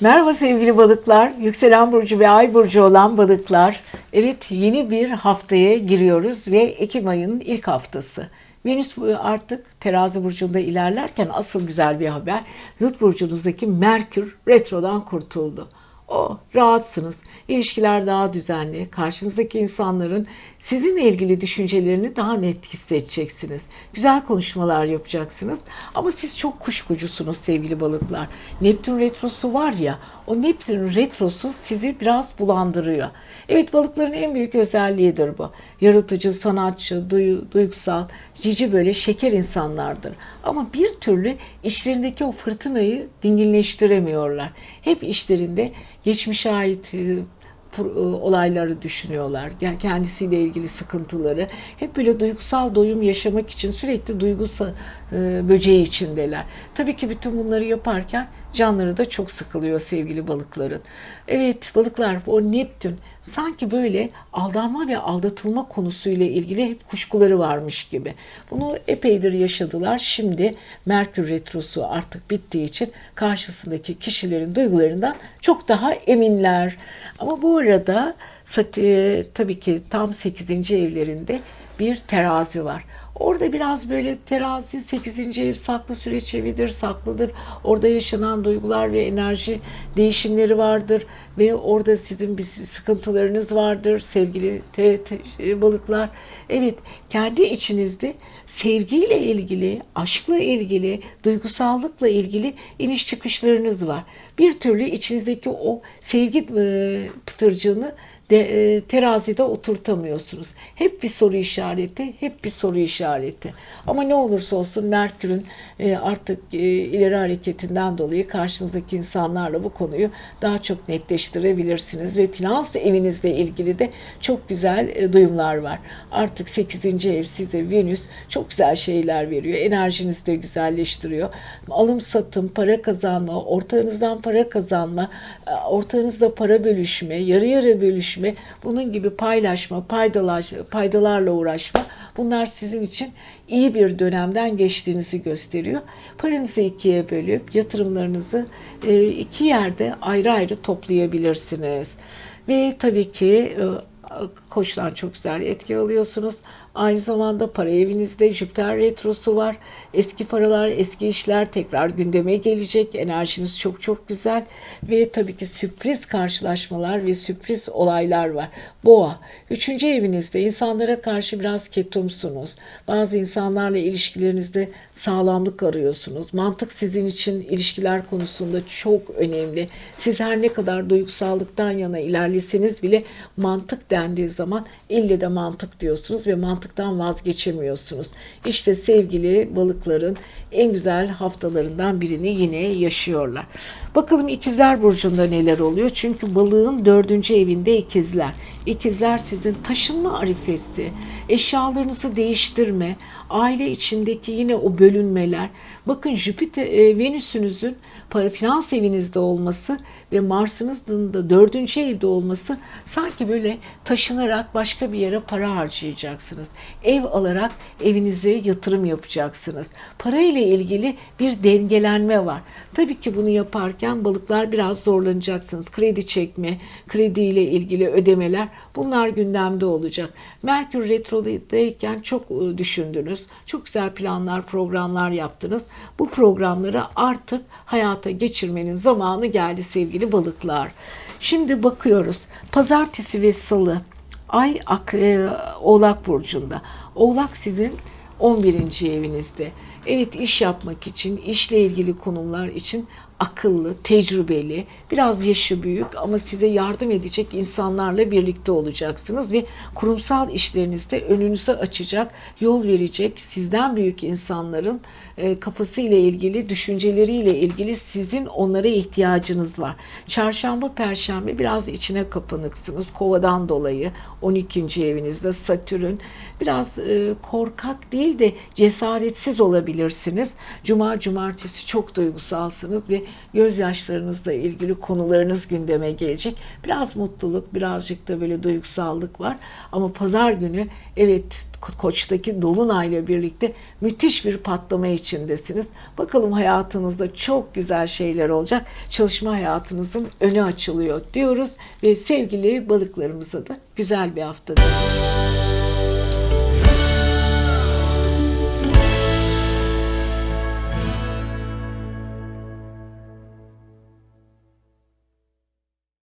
Merhaba sevgili balıklar, yükselen burcu ve ay burcu olan balıklar. Evet yeni bir haftaya giriyoruz ve Ekim ayının ilk haftası. Venüs artık terazi burcunda ilerlerken asıl güzel bir haber. Zıt burcunuzdaki Merkür retrodan kurtuldu. O rahatsınız. İlişkiler daha düzenli. Karşınızdaki insanların sizinle ilgili düşüncelerini daha net hissedeceksiniz. Güzel konuşmalar yapacaksınız. Ama siz çok kuşkucusunuz sevgili balıklar. Neptün retrosu var ya, o Neptün retrosu sizi biraz bulandırıyor. Evet balıkların en büyük özelliğidir bu. Yaratıcı, sanatçı, duyu, duygusal, cici böyle şeker insanlardır. Ama bir türlü işlerindeki o fırtınayı dinginleştiremiyorlar. Hep işlerinde geçmişe ait e, e, olayları düşünüyorlar. Yani kendisiyle ilgili sıkıntıları. Hep böyle duygusal doyum yaşamak için sürekli duygusal e, böceği içindeler. Tabii ki bütün bunları yaparken canları da çok sıkılıyor sevgili balıkların. Evet balıklar o Neptün sanki böyle aldanma ve aldatılma konusuyla ilgili hep kuşkuları varmış gibi. Bunu epeydir yaşadılar. Şimdi Merkür Retrosu artık bittiği için karşısındaki kişilerin duygularından çok daha eminler. Ama bu arada tabii ki tam 8. evlerinde bir terazi var. Orada biraz böyle terazi 8. ev saklı süreç evidir, saklıdır. Orada yaşanan duygular ve enerji değişimleri vardır ve orada sizin bir sıkıntılarınız vardır sevgili te- te- balıklar. Evet, kendi içinizde sevgiyle ilgili, aşkla ilgili, duygusallıkla ilgili iniş çıkışlarınız var. Bir türlü içinizdeki o sevgi e, pıtırcığını de, e, terazide oturtamıyorsunuz. Hep bir soru işareti, hep bir soru işareti. Ama ne olursa olsun Merkür'ün e, artık e, ileri hareketinden dolayı karşınızdaki insanlarla bu konuyu daha çok netleştirebilirsiniz ve finans evinizle ilgili de çok güzel e, duyumlar var. Artık 8. ev size Venüs çok güzel şeyler veriyor. Enerjinizi de güzelleştiriyor. Alım satım, para kazanma, ortağınızdan para kazanma, e, ortağınızla para bölüşme, yarı yarı bölüşme, bunun gibi paylaşma, paydalarla uğraşma bunlar sizin için iyi bir dönemden geçtiğinizi gösteriyor. Paranızı ikiye bölüp yatırımlarınızı e, iki yerde ayrı ayrı toplayabilirsiniz. Ve tabii ki e, koçtan çok güzel etki alıyorsunuz. Aynı zamanda para evinizde Jüpiter retrosu var. Eski paralar, eski işler tekrar gündeme gelecek. Enerjiniz çok çok güzel ve tabii ki sürpriz karşılaşmalar ve sürpriz olaylar var. Boğa, üçüncü evinizde insanlara karşı biraz ketumsunuz. Bazı insanlarla ilişkilerinizde sağlamlık arıyorsunuz. Mantık sizin için ilişkiler konusunda çok önemli. Siz her ne kadar duygusallıktan yana ilerleseniz bile mantık dendiği zaman ille de mantık diyorsunuz ve mantıktan vazgeçemiyorsunuz. İşte sevgili balıkların en güzel haftalarından birini yine yaşıyorlar. Bakalım ikizler burcunda neler oluyor? Çünkü balığın dördüncü evinde ikizler. İkizler sizin taşınma arifesi, eşyalarınızı değiştirme, aile içindeki yine o bölünmeler. Bakın Jüpiter, e, Venüs'ünüzün para finans evinizde olması ve Mars'ınızın da dördüncü evde olması sanki böyle taşınarak başka bir yere para harcayacaksınız. Ev alarak evinize yatırım yapacaksınız. Para ile ilgili bir dengelenme var. Tabii ki bunu yaparken balıklar biraz zorlanacaksınız. Kredi çekme, kredi ile ilgili ödemeler bunlar gündemde olacak. Merkür retrodayken çok e, düşündünüz. Çok güzel planlar, programlar yaptınız. Bu programları artık hayata geçirmenin zamanı geldi sevgili balıklar. Şimdi bakıyoruz. Pazartesi ve salı Ay Akre, Oğlak Burcu'nda. Oğlak sizin 11. evinizde. Evet iş yapmak için, işle ilgili konular için akıllı, tecrübeli, biraz yaşı büyük ama size yardım edecek insanlarla birlikte olacaksınız ve kurumsal işlerinizde önünüze açacak, yol verecek sizden büyük insanların e, kafasıyla ilgili, düşünceleriyle ilgili sizin onlara ihtiyacınız var. Çarşamba, perşembe biraz içine kapanıksınız kovadan dolayı 12. evinizde Satürn biraz e, korkak değil de cesaretsiz olabilirsiniz. Cuma, cumartesi çok duygusalsınız ve gözyaşlarınızla ilgili konularınız gündeme gelecek. Biraz mutluluk, birazcık da böyle duygusallık var. Ama pazar günü evet Ko- Koç'taki Dolunay'la birlikte müthiş bir patlama içindesiniz. Bakalım hayatınızda çok güzel şeyler olacak. Çalışma hayatınızın önü açılıyor diyoruz ve sevgili balıklarımıza da güzel bir hafta diliyoruz.